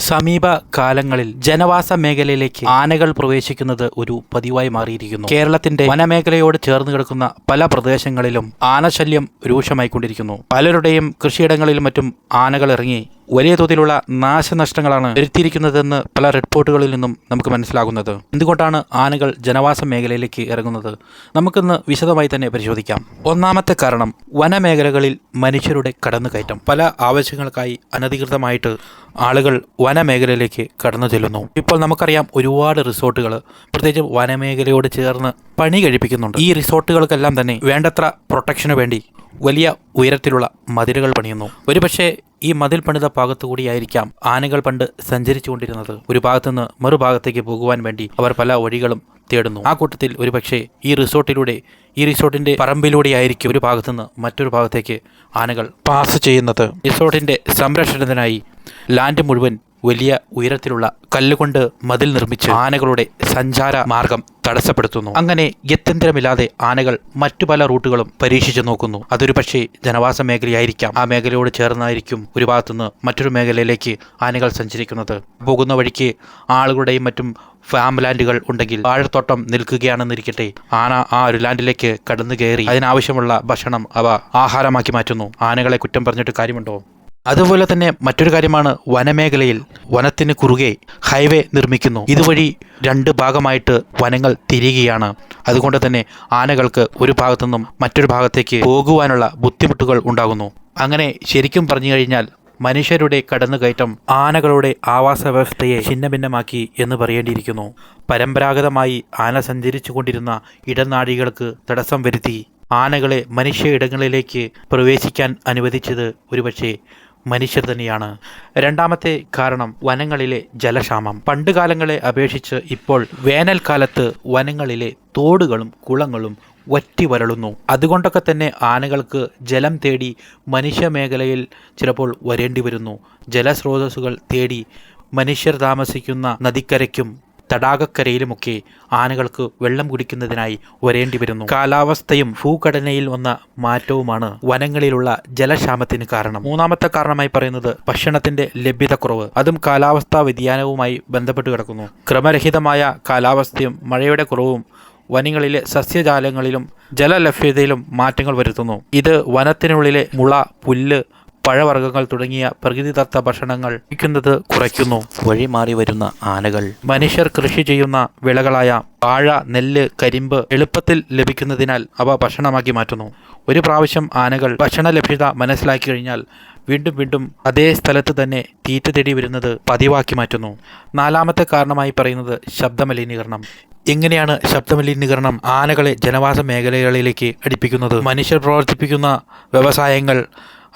സമീപ കാലങ്ങളിൽ ജനവാസ മേഖലയിലേക്ക് ആനകൾ പ്രവേശിക്കുന്നത് ഒരു പതിവായി മാറിയിരിക്കുന്നു. കേരളത്തിന്റെ വനമേഖലയോട് ചേർന്ന് കിടക്കുന്ന പല പ്രദേശങ്ങളിലും ആനശല്യം രൂക്ഷമായിക്കൊണ്ടിരിക്കുന്നു. പലരുടെയും കൃഷിയിടങ്ങളിലും മറ്റും ആനകൾ ഇറങ്ങി വലിയ തോതിലുള്ള നാശനഷ്ടങ്ങളാണ് വരുത്തിയിരിക്കുന്നതെന്ന് പല റിപ്പോർട്ടുകളിൽ നിന്നും നമുക്ക് മനസ്സിലാകുന്നത്. എന്തുകൊണ്ടാണ് ആനകൾ ജനവാസ മേഖലയിലേക്ക് ഇറങ്ങുന്നത്? നമുക്കിന്ന് വിശദമായി തന്നെ പരിശോധിക്കാം. ഒന്നാമത്തെ കാരണം വനമേഖലകളിൽ മനുഷ്യരുടെ കടന്നുകയറ്റം. പല ആവശ്യങ്ങൾക്കായി അനധികൃതമായിട്ട് ആളുകൾ വനമേഖലയിലേക്ക് കടന്നു ചെല്ലുന്നു. ഇപ്പോൾ നമുക്കറിയാം ഒരുപാട് റിസോർട്ടുകൾ പ്രത്യേകിച്ച് വനമേഖലയോട് ചേർന്ന് പണി കഴിപ്പിക്കുന്നുണ്ട്. ഈ റിസോർട്ടുകൾക്കെല്ലാം തന്നെ വേണ്ടത്ര പ്രൊട്ടക്ഷന് വേണ്ടി വലിയ ഉയരത്തിലുള്ള മതിലുകൾ പണിയുന്നു. ഒരുപക്ഷെ ഈ മതിൽ പണിത ഭാഗത്തു കൂടിയായിരിക്കാം ആനകൾ പണ്ട് സഞ്ചരിച്ചുകൊണ്ടിരുന്നത്. ഒരു ഭാഗത്തുനിന്ന് മറുഭാഗത്തേക്ക് പോകുവാൻ വേണ്ടി അവർ പല വഴികളും തേടുന്നു. ആ കൂട്ടത്തിൽ ഒരുപക്ഷെ ഈ റിസോർട്ടിലൂടെ ഈ റിസോർട്ടിന്റെ പറമ്പിലൂടെയായിരിക്കും ഒരു ഭാഗത്തുനിന്ന് മറ്റൊരു ഭാഗത്തേക്ക് ആനകൾ പാസ് ചെയ്യുന്നത്. റിസോർട്ടിന്റെ സംരക്ഷണത്തിനായി ലാൻഡ് മുഴുവൻ വലിയ ഉയരത്തിലുള്ള കല്ലുകൊണ്ട് മതിൽ നിർമ്മിച്ച് ആനകളുടെ സഞ്ചാര മാർഗം തടസ്സപ്പെടുത്തുന്നു. അങ്ങനെ ഗത്യന്തരമില്ലാതെ ആനകൾ മറ്റു പല റൂട്ടുകളും പരീക്ഷിച്ചു നോക്കുന്നു. അതൊരു പക്ഷേ ജനവാസ മേഖലയായിരിക്കാം. ആ മേഖലയോട് ചേർന്നായിരിക്കും ഒരു ഭാഗത്തുനിന്ന് മറ്റൊരു മേഖലയിലേക്ക് ആനകൾ സഞ്ചരിക്കുന്നത്. പോകുന്ന വഴിക്ക് ആളുകളുടെയും മറ്റും ഫാം ലാൻഡുകൾ ഉണ്ടെങ്കിൽ വാഴത്തോട്ടം നിൽക്കുകയാണെന്നിരിക്കട്ടെ. ആന ആ ഒരു ലാൻഡിലേക്ക് കടന്നു കയറി അതിനാവശ്യമുള്ള ഭക്ഷണം അവ ആഹാരമാക്കി മാറ്റുന്നു. ആനകളെ കുറ്റം പറഞ്ഞിട്ട് കാര്യമുണ്ടോ? അതുപോലെ തന്നെ മറ്റൊരു കാര്യമാണ് വനമേഖലയിൽ വനത്തിന് കുറുകെ ഹൈവേ നിർമ്മിക്കുന്നു. ഇതുവഴി രണ്ട് ഭാഗമായിട്ട് വനങ്ങൾ തിരിയുകയാണ്. അതുകൊണ്ട് തന്നെ ആനകൾക്ക് ഒരു ഭാഗത്തു നിന്നും മറ്റൊരു ഭാഗത്തേക്ക് പോകുവാനുള്ള ബുദ്ധിമുട്ടുകൾ ഉണ്ടാകുന്നു. അങ്ങനെ ശരിക്കും പറഞ്ഞു കഴിഞ്ഞാൽ മനുഷ്യരുടെ കടന്നുകയറ്റം ആനകളുടെ ആവാസ വ്യവസ്ഥയെ ഛിന്നഭിന്നമാക്കി എന്ന് പറയേണ്ടിയിരിക്കുന്നു. പരമ്പരാഗതമായി ആന സഞ്ചരിച്ചു കൊണ്ടിരുന്ന ഇടനാഴികൾക്ക് തടസ്സം വരുത്തി ആനകളെ മനുഷ്യ ഇടങ്ങളിലേക്ക് പ്രവേശിക്കാൻ അനുവദിച്ചത് ഒരുപക്ഷെ മനുഷ്യർ തന്നെയാണ്. രണ്ടാമത്തെ കാരണം വനങ്ങളിലെ ജലക്ഷാമം. പണ്ടുകാലങ്ങളെ അപേക്ഷിച്ച് ഇപ്പോൾ വേനൽക്കാലത്ത് വനങ്ങളിലെ തോടുകളും കുളങ്ങളും വറ്റി വരളുന്നു അതുകൊണ്ടൊക്കെ തന്നെ ആനകൾക്ക് ജലം തേടി മനുഷ്യ മേഖലയിൽ ചിലപ്പോൾ വരേണ്ടി വരുന്നു. ജലസ്രോതസ്സുകൾ തേടി മനുഷ്യർ താമസിക്കുന്ന നദിക്കരയ്ക്കും തടാകക്കരയിലുമൊക്കെ ആനകൾക്ക് വെള്ളം കുടിക്കുന്നതിനായി വരേണ്ടി വരുന്നു. കാലാവസ്ഥയും ഭൂഘടനയിൽ വന്ന മാറ്റവുമാണ് വനങ്ങളിലുള്ള ജലക്ഷാമത്തിന് കാരണം. മൂന്നാമത്തെ കാരണമായി പറയുന്നത് ഭക്ഷണത്തിന്റെ ലഭ്യതക്കുറവ്. അതും കാലാവസ്ഥാ വ്യതിയാനവുമായി ബന്ധപ്പെട്ട് കിടക്കുന്നു. ക്രമരഹിതമായ കാലാവസ്ഥയും മഴയുടെ കുറവും വനങ്ങളിലെ സസ്യജാലങ്ങളിലും ജലലഭ്യതയിലും മാറ്റങ്ങൾ വരുത്തുന്നു. ഇത് വനത്തിനുള്ളിലെ മുള പുല്ല് പഴവർഗങ്ങൾ തുടങ്ങിയ പ്രകൃതിദത്ത ഭക്ഷണങ്ങൾ കഴിക്കുന്നത് കുറയ്ക്കുന്നു. വഴി മാറി വരുന്ന ആനകൾ. മനുഷ്യർ കൃഷി ചെയ്യുന്ന വിളകളായ വാഴ നെല്ല് കരിമ്പ് എളുപ്പത്തിൽ ലഭിക്കുന്നതിനാൽ അവ ഭക്ഷണമാക്കി മാറ്റുന്നു. ഒരു പ്രാവശ്യം ആനകൾ ഭക്ഷണ ലഭ്യത മനസ്സിലാക്കി കഴിഞ്ഞാൽ വീണ്ടും വീണ്ടും അതേ സ്ഥലത്ത് തന്നെ തീറ്റ തേടി വരുന്നത് പതിവാക്കി മാറ്റുന്നു. നാലാമത്തെ കാരണമായി പറയുന്നത് ശബ്ദമലിനീകരണം. എങ്ങനെയാണ് ശബ്ദമലിനീകരണം ആനകളെ ജനവാസ മേഖലകളിലേക്ക് അടുപ്പിക്കുന്നത്? മനുഷ്യർ പ്രവർത്തിപ്പിക്കുന്ന വ്യവസായങ്ങൾ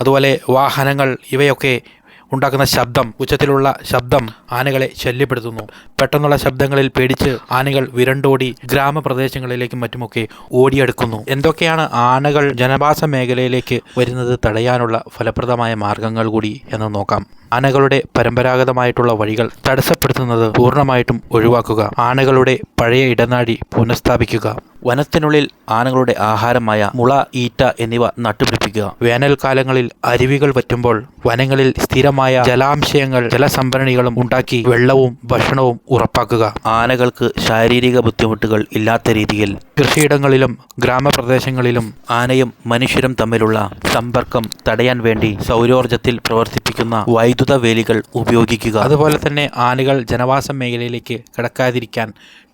അതുപോലെ വാഹനങ്ങൾ ഇവയൊക്കെ ഉണ്ടാക്കുന്ന ശബ്ദം ഉച്ചത്തിലുള്ള ശബ്ദം ആനകളെ ശല്യപ്പെടുത്തുന്നു. പെട്ടെന്നുള്ള ശബ്ദങ്ങളിൽ പേടിച്ച് ആനകൾ വിരണ്ടോടി ഗ്രാമപ്രദേശങ്ങളിലേക്കും മറ്റുമൊക്കെ ഓടിയെടുക്കുന്നു. എന്തൊക്കെയാണ് ആനകൾ ജനവാസ മേഖലയിലേക്ക് വരുന്നത് തടയാനുള്ള ഫലപ്രദമായ മാർഗങ്ങൾ കൂടി എന്ന് നോക്കാം. ആനകളുടെ പരമ്പരാഗതമായിട്ടുള്ള വഴികൾ തടസ്സപ്പെടുത്തുന്നത് പൂർണമായിട്ടും ഒഴിവാക്കുക. ആനകളുടെ പഴയ ഇടനാഴി പുനഃസ്ഥാപിക്കുക. വനത്തിനുള്ളിൽ ആനകളുടെ ആഹാരമായ മുള ഈറ്റ എന്നിവ നട്ടുപിടിപ്പിക്കുക. വേനൽക്കാലങ്ങളിൽ അരുവികൾ വറ്റുമ്പോൾ വനങ്ങളിൽ സ്ഥിരമായ ജലാംശയങ്ങൾ ജലസംഭരണികളും ഉണ്ടാക്കി വെള്ളവും ഭക്ഷണവും ഉറപ്പാക്കുക. ആനകൾക്ക് ശാരീരിക ബുദ്ധിമുട്ടുകൾ ഇല്ലാത്ത രീതിയിൽ കൃഷിയിടങ്ങളിലും ഗ്രാമപ്രദേശങ്ങളിലും ആനയും മനുഷ്യരും തമ്മിലുള്ള സമ്പർക്കം തടയാൻ വേണ്ടി സൗരോർജത്തിൽ പ്രവർത്തിപ്പിക്കുന്ന വൈദ്യുത വേലികൾ ഉപയോഗിക്കുക. അതുപോലെ തന്നെ ആനകൾ ജനവാസ മേഖലയിലേക്ക് കിടക്കാതിരിക്കാൻ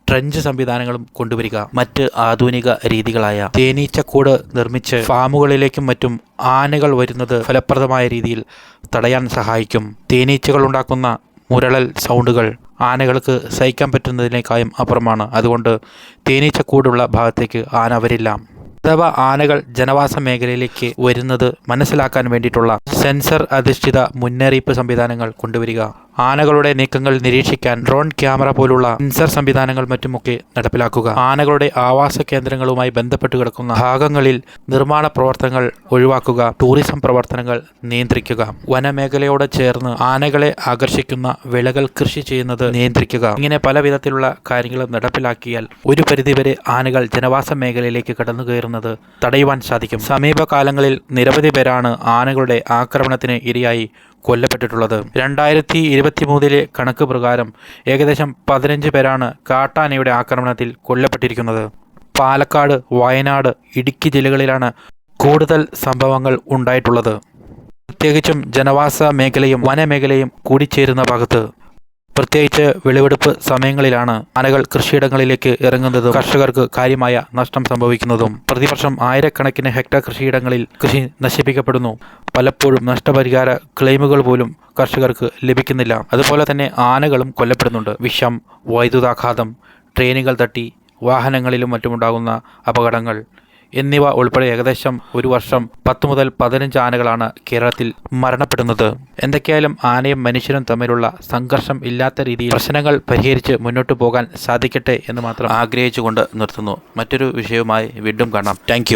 ട്രഞ്ച് സംവിധാനങ്ങളും കൊണ്ടുവരിക. മറ്റ് ആധുനിക രീതികളായ തേനീച്ചക്കൂട് നിർമ്മിച്ച് ഫാമുകളിലേക്കും മറ്റും ആനകൾ വരുന്നത് ഫലപ്രദമായ രീതിയിൽ തടയാൻ സഹായിക്കും. തേനീച്ചകൾ ഉണ്ടാക്കുന്ന മുരളൽ സൗണ്ടുകൾ ആനകൾക്ക് സഹിക്കാൻ പറ്റുന്നതിനേക്കാളും അപ്പുറമാണ്. അതുകൊണ്ട് തേനീച്ചക്കൂടുള്ള ഭാഗത്തേക്ക് ആന വരില്ല. അഥവാ ആനകൾ ജനവാസ മേഖലയിലേക്ക് വരുന്നത് മനസ്സിലാക്കാൻ വേണ്ടിയിട്ടുള്ള സെൻസർ അധിഷ്ഠിത മുന്നറിയിപ്പ് സംവിധാനങ്ങൾ കൊണ്ടുവരിക. ആനകളുടെ നീക്കങ്ങൾ നിരീക്ഷിക്കാൻ ഡ്രോൺ ക്യാമറ പോലുള്ള സെൻസർ സംവിധാനങ്ങൾ മറ്റുമൊക്കെ നടപ്പിലാക്കുക. ആനകളുടെ ആവാസ കേന്ദ്രങ്ങളുമായി ബന്ധപ്പെട്ട് കിടക്കുന്ന ഭാഗങ്ങളിൽ നിർമ്മാണ പ്രവർത്തനങ്ങൾ ഒഴിവാക്കുക. ടൂറിസം പ്രവർത്തനങ്ങൾ നിയന്ത്രിക്കുക. വനമേഖലയോട് ചേർന്ന് ആനകളെ ആകർഷിക്കുന്ന വിളകൾ കൃഷി ചെയ്യുന്നത് നിയന്ത്രിക്കുക. ഇങ്ങനെ പല വിധത്തിലുള്ള കാര്യങ്ങൾ നടപ്പിലാക്കിയാൽ ഒരു പരിധിവരെ ആനകൾ ജനവാസ മേഖലയിലേക്ക് കടന്നു കയറുന്നത് തടയുവാൻ സാധിക്കും. സമീപകാലങ്ങളിൽ നിരവധി പേരാണ് ആനകളുടെ ആക്രമണത്തിന് ഇരയായി കൊല്ലപ്പെട്ടിട്ടുള്ളത്. രണ്ടായിരത്തി ഇരുപത്തി മൂന്നിലെ കണക്ക് പ്രകാരം ഏകദേശം പതിനഞ്ച് പേരാണ് കാട്ടാനയുടെ ആക്രമണത്തിൽ കൊല്ലപ്പെട്ടിരിക്കുന്നത്. പാലക്കാട് വയനാട് ഇടുക്കി ജില്ലകളിലാണ് കൂടുതൽ സംഭവങ്ങൾ ഉണ്ടായിട്ടുള്ളത്. പ്രത്യേകിച്ചും ജനവാസ മേഖലയും വനമേഖലയും കൂടിച്ചേരുന്ന ഭാഗത്ത് പ്രത്യേകിച്ച് വിളവെടുപ്പ് സമയങ്ങളിലാണ് ആനകൾ കൃഷിയിടങ്ങളിലേക്ക് ഇറങ്ങുന്നതും കർഷകർക്ക് കാര്യമായ നഷ്ടം സംഭവിക്കുന്നതും. പ്രതിവർഷം ആയിരക്കണക്കിന് ഹെക്ടർ കൃഷിയിടങ്ങളിൽ കൃഷി നശിപ്പിക്കപ്പെടുന്നു. പലപ്പോഴും നഷ്ടപരിഹാര ക്ലെയിമുകൾ പോലും കർഷകർക്ക് ലഭിക്കുന്നില്ല. അതുപോലെ തന്നെ ആനകളും കൊല്ലപ്പെടുന്നുണ്ട്. വിഷം വൈദ്യുതാഘാതം ട്രെയിനുകൾ തട്ടി വാഹനങ്ങളിലും മറ്റുമുണ്ടാകുന്ന അപകടങ്ങൾ. എന്നിവ ഉൾപ്പെടെ ഏകദേശം ഒരു വർഷം പത്ത് മുതൽ പതിനഞ്ച് ആനകളാണ് കേരളത്തിൽ മരണപ്പെടുന്നത്. എന്തൊക്കെയായാലും ആനയും മനുഷ്യനും തമ്മിലുള്ള സംഘർഷം ഇല്ലാത്ത രീതിയിൽ പ്രശ്നങ്ങൾ പരിഹരിച്ച് മുന്നോട്ട് പോകാൻ സാധിക്കട്ടെ എന്ന് മാത്രം ആഗ്രഹിച്ചുകൊണ്ട് നിർത്തുന്നു. മറ്റൊരു വിഷയവുമായി വീണ്ടും കാണാം. താങ്ക്